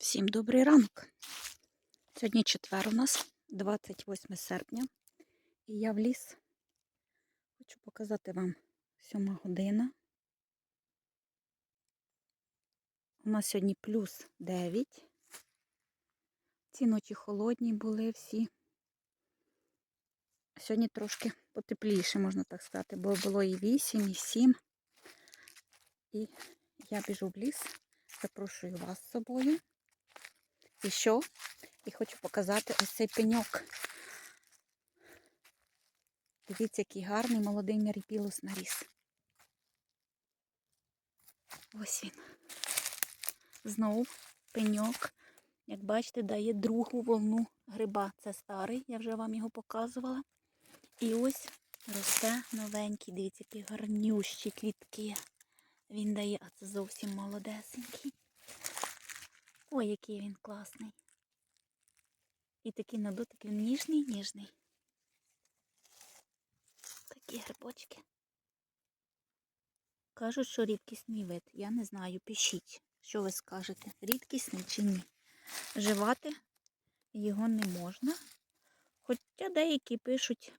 Всім добрий ранок. Сьогодні четвер у нас 28 серпня. І я в ліс. Хочу показати вам сьома година. У нас сьогодні плюс 9. Ці ночі холодні були всі. Сьогодні трошки потепліше, можна так сказати, бо було і 8, і 7. І я біжу в ліс. Запрошую вас з собою. І що? І хочу показати ось цей пеньок. Дивіться, який гарний молодий міріпілус наріс. Ось він. Знову пеньок. Як бачите, дає другу волну гриба. Це старий, я вже вам його показувала. І ось росте новенький. Дивіться, які гарнющі квітки. Він дає, а це зовсім молодесенький. Ой, який він класний. І такий на дотик він ніжний, ніжний. Такі грибочки. Кажуть, що рідкісний вид. Я не знаю, пишіть, що ви скажете, рідкісний чи ні. Живати його не можна. Хоча деякі пишуть,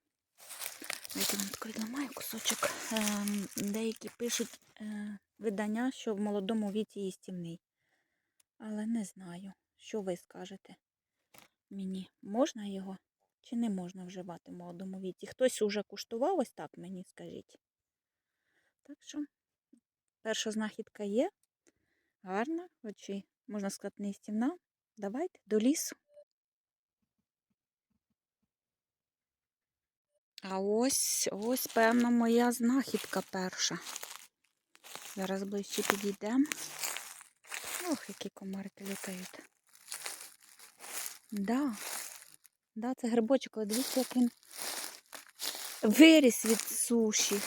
я вам такий ламаю кусочок, ем, деякі пишуть е, видання, що в молодому віці їстівний. Але не знаю, що ви скажете мені. Можна його чи не можна вживати в молодому віці? Хтось уже куштував ось так мені скажіть. Так що перша знахідка є. Гарна, хоч і, можна сказати, не. Давайте до лісу. А ось, ось, певно, моя знахідка перша. Зараз ближче підійдемо. Ох, які комарики літають. Да. Да, це грибочок, але дивіться, як він виріс від суші.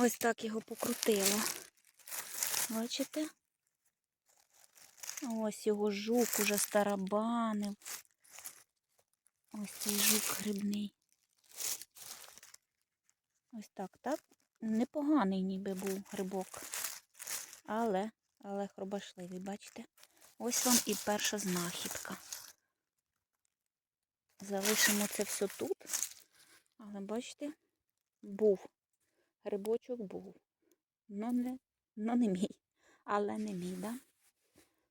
Ось так його покрутило. Бачите? Ось його жук уже старабанив. Ось цей жук грибний. Ось так, так? Непоганий ніби був грибок. Але, але хробашливий, бачите? Ось вам і перша знахідка. Залишимо це все тут. Але бачите, був. Грибочок був. Ну не, ну не мій. Але не мій, да?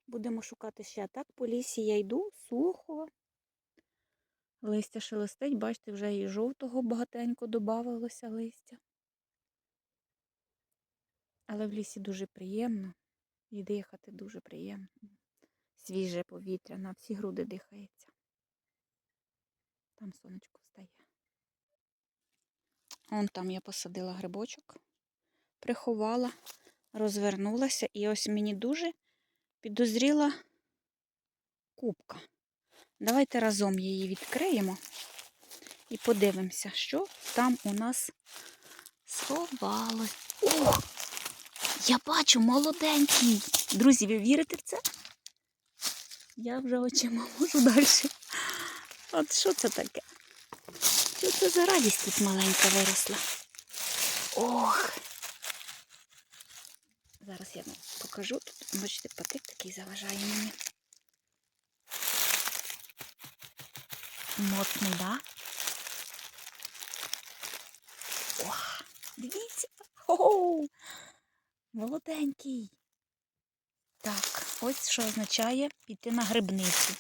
Будемо шукати ще так. По лісі я йду, сухо. Листя шелестить, бачите, вже і жовтого багатенько додавалося листя. Але в лісі дуже приємно. І дихати дуже приємно. Свіже повітря на всі груди дихається. Там сонечко встає. Вон там я посадила грибочок, приховала, розвернулася, і ось мені дуже підозріла кубка. Давайте разом її відкриємо і подивимося, що там у нас сховалось. Ох! Я бачу молоденький. Друзі, ви вірите в це? Я вже очима можу далі. От що це таке? Що це за радість тут маленька виросла? Ох! Зараз я вам покажу. Тут, бачите, патик такий заважає мені. Моцний, да? Ох, дивіться! Хо-хо! Молоденький. Так, ось що означає піти на грибницю.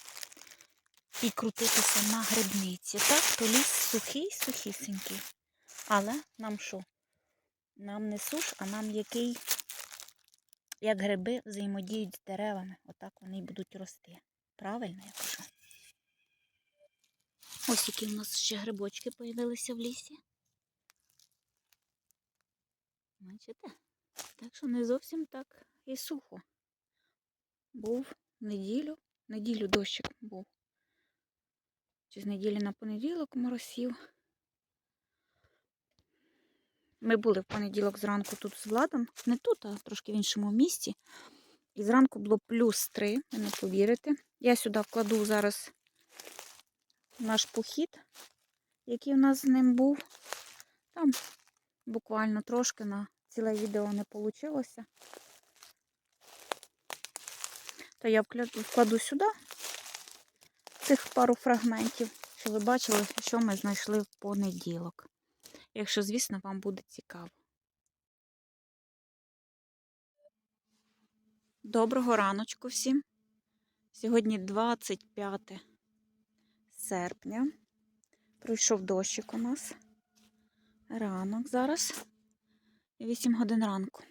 І крутитися на грибниці. Так, то ліс сухий, сухісенький. Але нам що? Нам не суш, а нам який, як гриби, взаємодіють з деревами. Отак вони й будуть рости. Правильно я кажу? Ось які в нас ще грибочки появилися в лісі. Бачите? Так що не зовсім так і сухо. Був неділю, неділю дощик був. Чи з неділі на понеділок моросів. Ми були в понеділок зранку тут з Владом. Не тут, а трошки в іншому місці. І зранку було плюс 3, ви не повірите. Я сюди вкладу зараз наш похід, який у нас з ним був. Там буквально трошки на ціле відео не вийшло. Та я вкладу сюди цих пару фрагментів, щоб ви бачили, що ми знайшли в понеділок. Якщо, звісно, вам буде цікаво. Доброго раночку всім. Сьогодні 25 серпня. Пройшов дощик у нас. Ранок зараз. 8 годин ранку.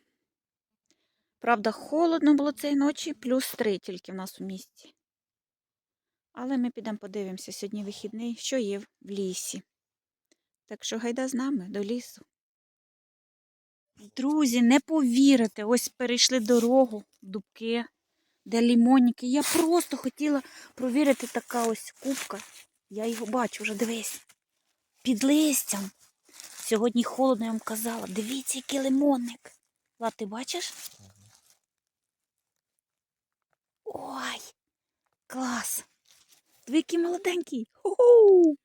Правда, холодно було цієї ночі, плюс 3 тільки в нас у місті. Але ми підемо подивимося сьогодні вихідний, що є в лісі. Так що гайда з нами до лісу. Друзі, не повірите, ось перейшли дорогу дубки, де лімонники. Я просто хотіла провірити така ось кубка. Я його бачу вже, дивись. Під листям. Сьогодні холодно, я вам казала. Дивіться, який лимонник. Влад, ти бачиш? Ой, клас. Диви, який молоденький. Ху-ху.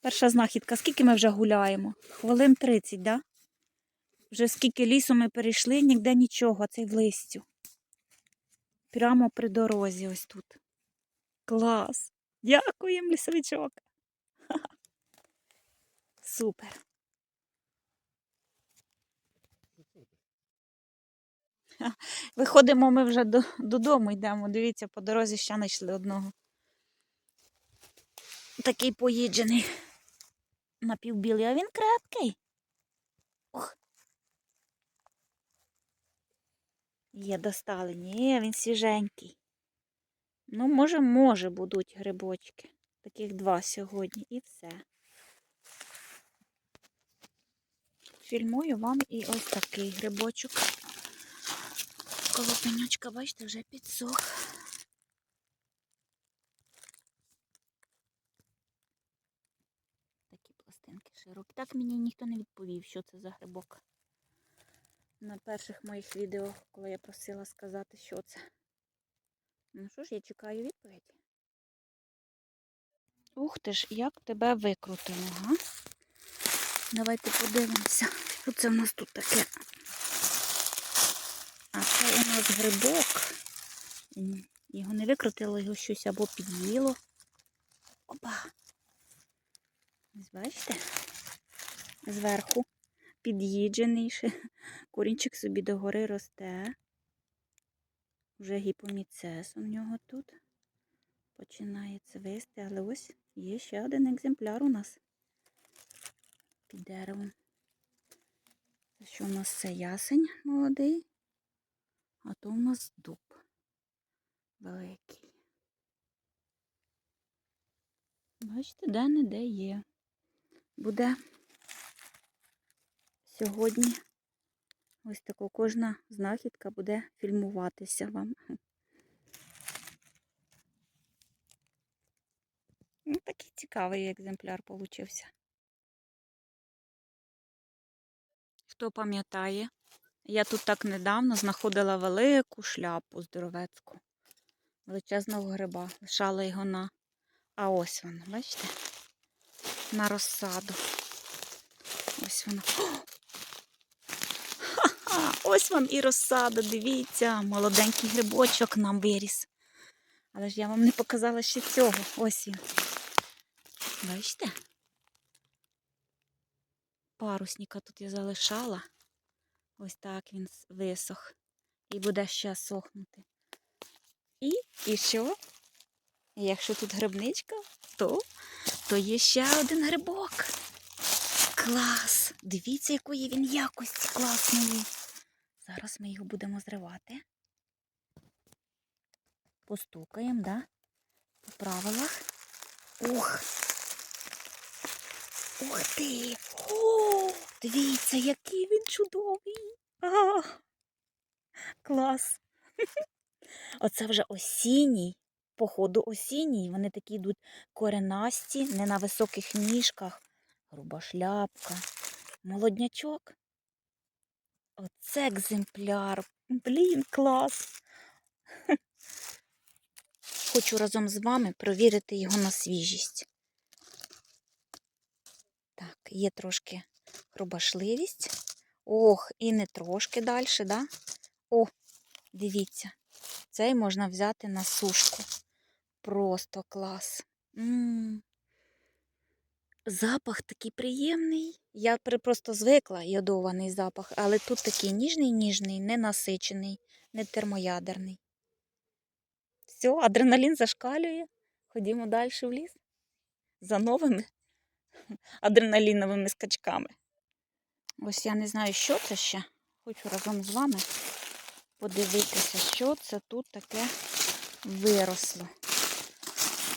Перша знахідка. Скільки ми вже гуляємо? Хвилин 30, да? Вже скільки лісу ми перейшли, ніде нічого, цей в листю. Прямо при дорозі ось тут. Клас. Дякуємо, лісовичок. Супер. Виходимо ми вже до, додому, йдемо. Дивіться, по дорозі ще знайшли одного. Такий поїджений. Напівбілий, а він крепкий. Ох. Є, достали. Ні, він свіженький. Ну, може, може будуть грибочки. Таких два сьогодні і все. Фільмую вам і ось такий грибочок. Колопенючка, бачите, вже підсох. Такі пластинки широкі. Так мені ніхто не відповів, що це за грибок. На перших моїх відео, коли я просила сказати, що це. Ну що ж, я чекаю відповідь. Ух ти ж, як тебе викрутило, га? Давайте подивимося, що це в нас тут таке. А це у нас грибок. Його не викрутило, його щось або під'їло. Опа. Ось бачите? Зверху під'їджений ще. Корінчик собі догори росте. Вже гіпоміцес у нього тут. Починає цвисти, але ось є ще один екземпляр у нас під деревом. Що у нас це ясень молодий, а то у нас дуб великий. Бачите, де-не-де є. Буде сьогодні ось тако кожна знахідка буде фільмуватися вам. Ну, такий цікавий екземпляр получився. Хто пам'ятає, я тут так недавно знаходила велику шляпу здоровецьку, величезного гриба. Лишала його на. А ось воно, бачите? На розсаду. Ось воно. Ха-ха! Ось вам і розсада, дивіться, молоденький грибочок нам виріс. Але ж я вам не показала ще цього. Ось він. Бачите? Парусника тут я залишала. Ось так він висох. І буде ще сохнути. І, і що? Якщо тут грибничка, то, то є ще один грибок. Клас! Дивіться, якої він якості класної. Зараз ми його будемо зривати. Постукаємо, да? По правилах. Ух! Ух ти! О, дивіться, який він чудовий! А, клас! Оце вже осінній, походу осінній. Вони такі йдуть коренасті, не на високих ніжках. Груба шляпка, молоднячок. Оце екземпляр. Блін, клас. Хочу разом з вами провірити його на свіжість. Так, є трошки хрубашливість. Ох, і не трошки далі, да? О, дивіться. цей можна взяти на сушку. Просто клас. м Запах такий приємний. Я просто звикла йодований запах, але тут такий ніжний, ніжний, ненасичений, не термоядерний. Все, адреналін зашкалює. Ходімо далі в ліс за новими адреналіновими скачками. Ось я не знаю, що це ще. Хочу разом з вами подивитися, що це тут таке виросло.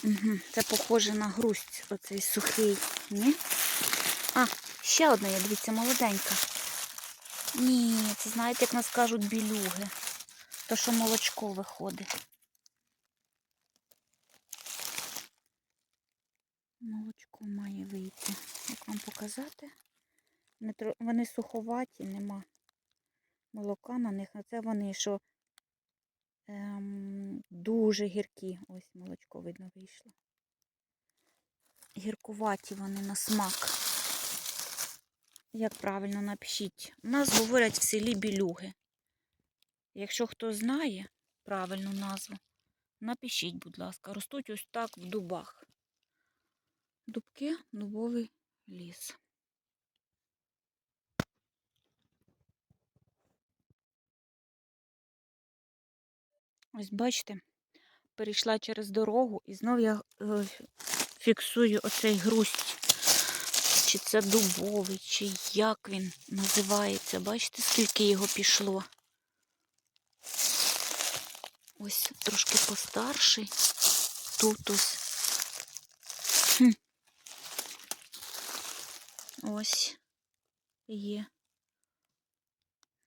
Угу. Це похоже на грусть, оцей сухий. Ні? А, ще одна є, дивіться, молоденька. Ні, це знаєте, як нас кажуть, білюги. То, що молочко виходить. Молочко має вийти. Як вам показати? Вони суховаті, нема молока на них, а це вони, що ем, дуже гіркі. Ось молочко видно вийшло. Гіркуваті вони на смак. Як правильно напишіть. У нас говорять в селі білюги. Якщо хто знає правильну назву, напишіть, будь ласка. Ростуть ось так в дубах. Дубки, дубовий ліс. Ось бачите, перейшла через дорогу і знов я е, фіксую оцей грусть. Чи це дубовий, чи як він називається. Бачите, скільки його пішло? Ось трошки постарший. Тут ось. Хм. Ось є.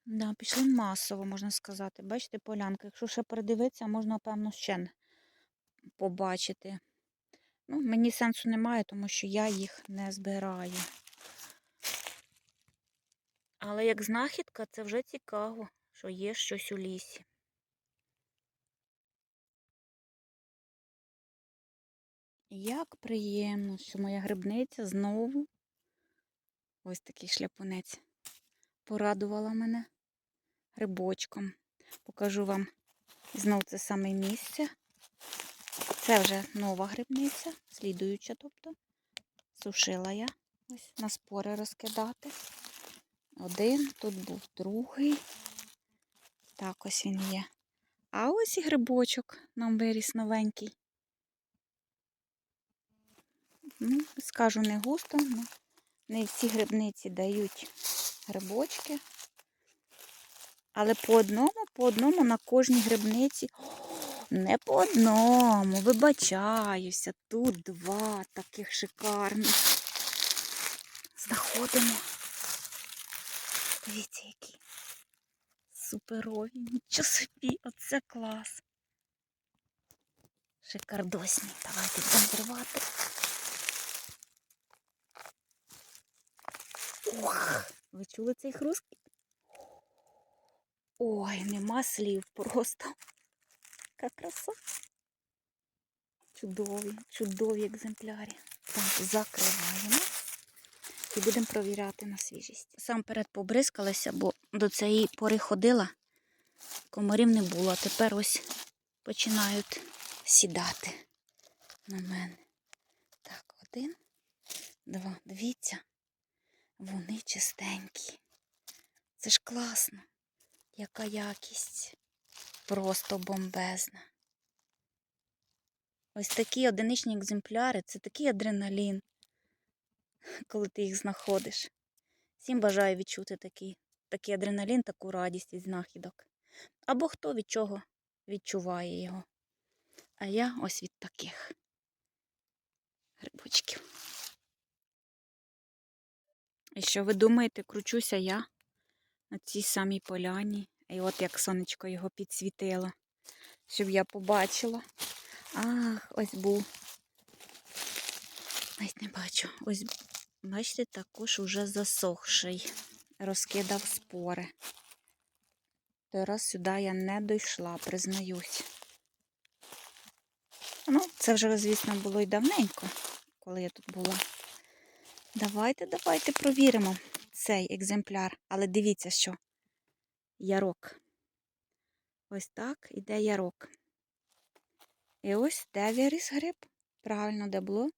Да, пішли масово, можна сказати. Бачите, полянка. Якщо ще передивитися, можна, певно, ще побачити. Ну, мені сенсу немає, тому що я їх не збираю. Але як знахідка, це вже цікаво, що є щось у лісі. Як приємно, що моя грибниця знову, ось такий шляпунець, порадувала мене грибочком. Покажу вам знову це саме місце. Це вже нова грибниця, слідуюча, тобто. Сушила я ось на спори розкидати. Один, тут був другий. Так, ось він є. А ось і грибочок нам виріс новенький. Ну, скажу не густо, ну, не всі грибниці дають грибочки. Але по одному, по одному на кожній грибниці. Не по одному, вибачаюся. Тут два таких шикарних. Знаходимо. Дивіться, які суперові. Нічого собі, оце клас. Шикардосні. Давайте будемо зривати. Ох, ви чули цей хруст? Ой, нема слів просто. Яка краса. Чудові, чудові екземпляри. Так, закриваємо і будемо провіряти на свіжість. Сам перед побризкалася, бо до цієї пори ходила, комарів не було, а тепер ось починають сідати на мене. Так, один, два. Дивіться, вони чистенькі. Це ж класно. Яка якість. Просто бомбезна. Ось такі одиничні екземпляри це такий адреналін, коли ти їх знаходиш. Всім бажаю відчути такий, такий адреналін, таку радість від знахідок. Або хто від чого відчуває його. А я ось від таких грибочків. І що ви думаєте, кручуся я на цій самій поляні. І от як сонечко його підсвітило, щоб я побачила. Ах, ось був. Ось не бачу. Ось, бачите, також уже засохший. Розкидав спори. Той раз сюди я не дійшла, признаюсь. Ну, це вже, звісно, було й давненько, коли я тут була. Давайте, давайте провіримо цей екземпляр. Але дивіться, що ярок. ось так іде ярок. І ось де виріс гриб. Правильно, де було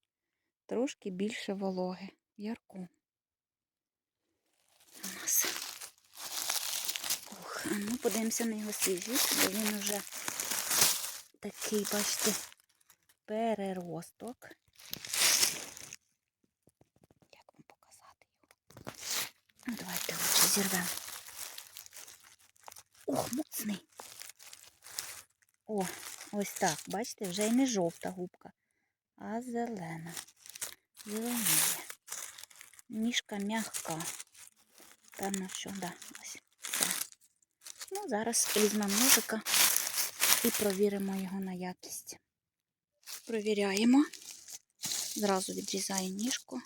трошки більше вологи ярку. У нас. Ух, а ну подивимося на його свіжість, бо він уже такий, бачите, переросток. Як вам показати його? Ну, давайте лучше зірвемо. Ох, моцний. О, ось так, бачите, вже й не жовта губка, а зелена. Зеленіє. Ніжка м'яка. Певно, що, да, ось. Все. Ну, зараз візьмемо ножика і провіримо його на якість. Провіряємо. Зразу відрізаю ніжку.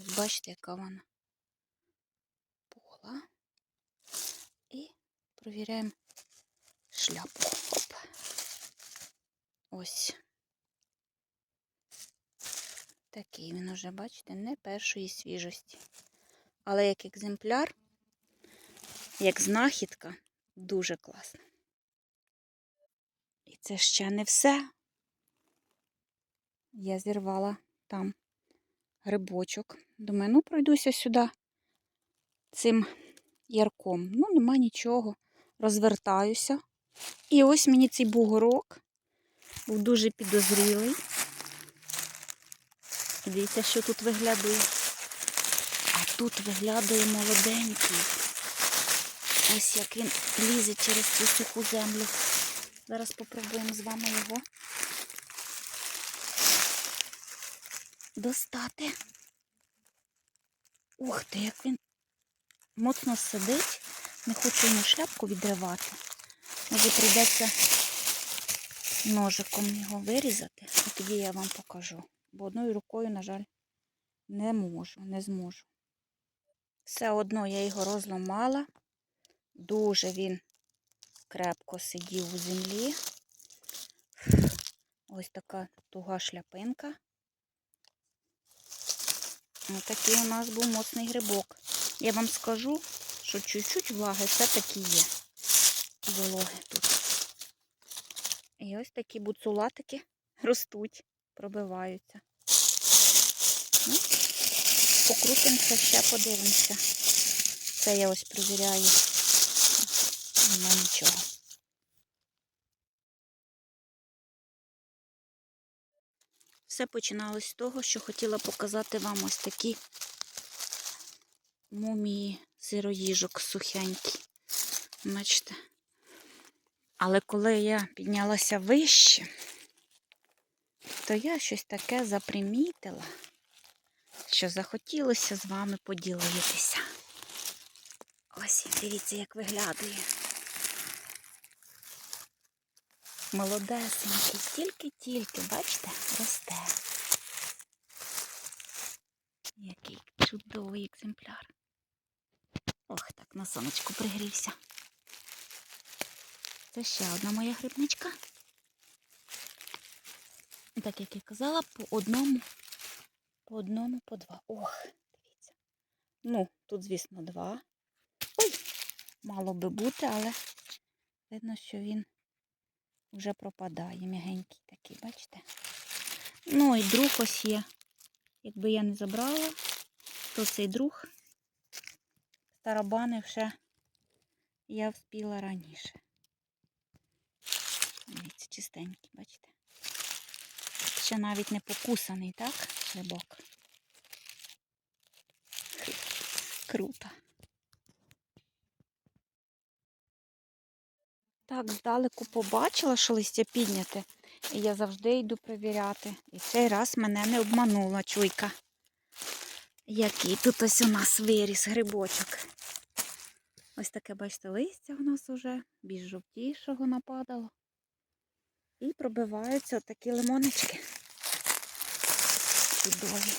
Бачите, яка вона пола. І провіряємо шляпу. Оп. Ось. Такий він уже, бачите, не першої свіжості. Але як екземпляр, як знахідка, дуже класно. І це ще не все. Я зірвала там грибочок. Думаю, ну пройдуся сюди цим ярком. Ну, нема нічого. Розвертаюся. І ось мені цей бугорок був дуже підозрілий. Дивіться, що тут виглядає. А тут виглядає молоденький. Ось як він лізе через цю суху землю. Зараз спробуємо з вами його достати. Ух ти, як він моцно сидить. Не хочу йому шляпку відривати. Може прийдеться ножиком його вирізати, і тоді я вам покажу. Бо одною рукою, на жаль, не можу, не зможу. Все одно я його розламала. Дуже він крепко сидів у землі. Ось така туга шляпинка. Ось такий у нас був моцний грибок. Я вам скажу, що чуть-чуть влаги все-таки є. Вологи тут. І ось такі буцулатики ростуть, пробиваються. Ну, покрутимося, ще подивимося. Це я ось провіряю. Нема нічого. Все починалось з того, що хотіла показати вам ось такі мумії сироїжок сухенькі. Бачите? Але коли я піднялася вище, то я щось таке запримітила, що захотілося з вами поділитися. Ось, дивіться, як виглядає. Молодесенький, тільки-тільки, бачите, росте. Який чудовий екземпляр. Ох, так на сонечку пригрівся. Це ще одна моя грибничка. Так як я казала, по одному, по одному, по два. Ох, дивіться. Ну, тут, звісно, два. Ой, мало би бути, але видно, що він вже пропадає. М'ягенький такий, бачите? Ну і друг ось є. Якби я не забрала, то цей друг тарабани вже я вспіла раніше. Дивіться, чистенький, бачите? Ще навіть не покусаний, так? Грибок. Круто. Так, здалеку побачила, що листя підняте. І я завжди йду перевіряти. І цей раз мене не обманула чуйка. Який тут ось у нас виріс грибочок. Ось таке, бачите, листя у нас уже більш жовтішого нападало. І пробиваються такі лимонечки. Чудові.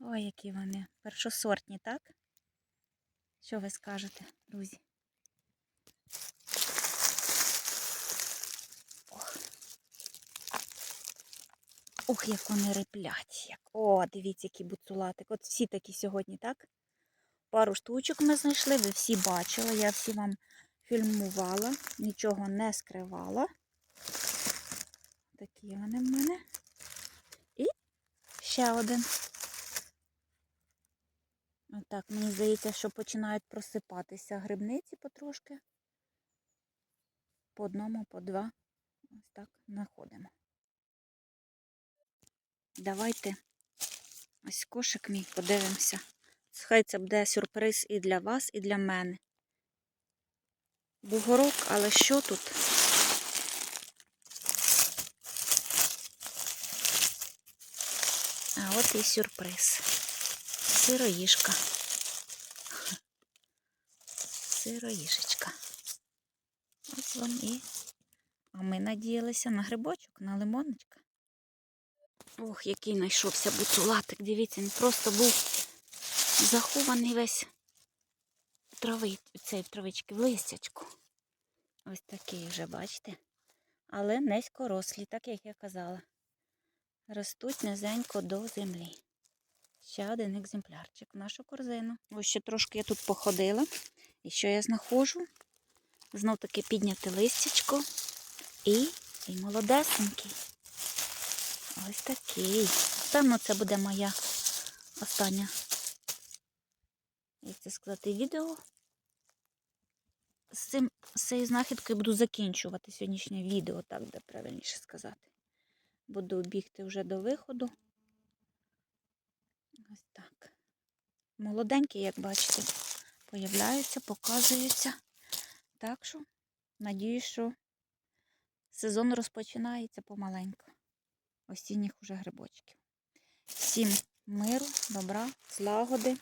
Ой, які вони. Першосортні, так? Що ви скажете, друзі? Ох, як вони риплять. Як... О, дивіться, який буцулатик. От всі такі сьогодні, так? Пару штучок ми знайшли, ви всі бачили, я всі вам фільмувала, нічого не скривала. Такі вони в мене. І ще один. Отак, мені здається, що починають просипатися грибниці потрошки. По одному, по два. Ось так знаходимо. Давайте ось кошик мій подивимося. Хай це буде сюрприз і для вас, і для мене. Бугорок, але що тут? А от і сюрприз. Сироїшка. Сироїшечка. Ось вам і. А ми надіялися на грибочок, на лимонечка. Ох, який знайшовся буцулатик. Дивіться, він просто був захований весь в трави, цей в травички, в листячку. Ось такий вже, бачите? Але низькорослі, так як я казала. Ростуть низенько до землі. Ще один екземплярчик в нашу корзину. Ось ще трошки я тут походила. І що я знаходжу? Знов таки підняти листячко і, і молодесенький. Ось такий. Певно, це буде моя остання, як це сказати, відео. З цим з цією знахідкою буду закінчувати сьогоднішнє відео, так буде правильніше сказати. Буду бігти вже до виходу. Ось так. Молоденькі, як бачите, появляються, показуються. Так що, надіюсь, що сезон розпочинається помаленьку. Осінніх уже грибочків. Всім миру, добра, злагоди,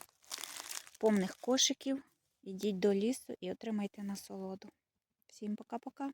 повних кошиків. Ідіть до лісу і отримайте насолоду. Всім пока-пока.